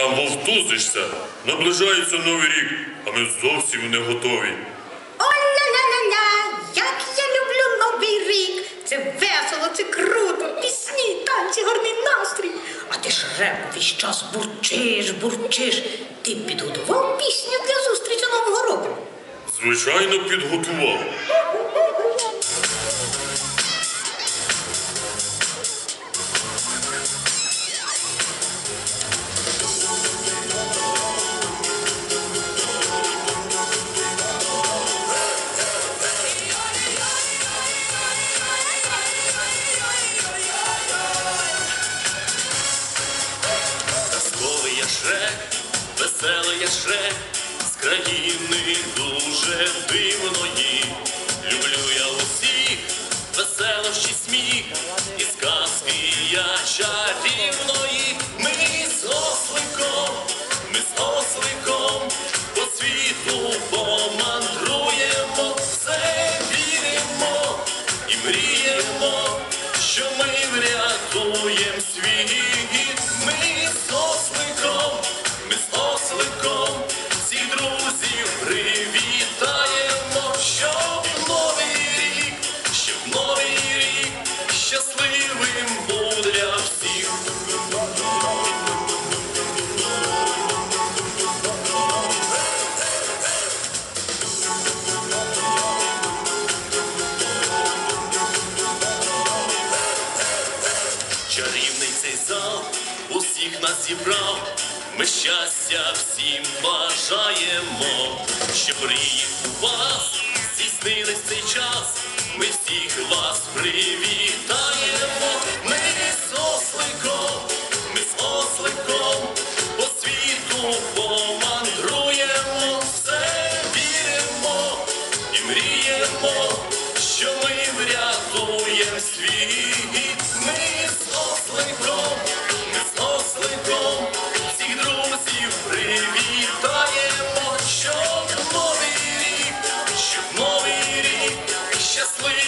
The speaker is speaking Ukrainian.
Там вовтузишся, наближається новий рік, а ми зовсім не готові. О-ля-ля-ля-ля, як я люблю новий рік. Це весело, це круто, пісні, танці, гарний настрій. А ти ж реп весь час бурчиш, бурчиш. Ти підготував пісню для зустрічі Нового року. Звичайно, підготував. Веселий шрек, з країни дуже дивної. Щасливим був для всіх. Чарівний цей зал усіх нас зібрав. Ми щастя всім бажаємо, щоб мрії у вас мріємо, що ми врятуємо світ. З осликом, ми всіх друзів привітаємо, щоб новий рік, щоб новий рік щасливим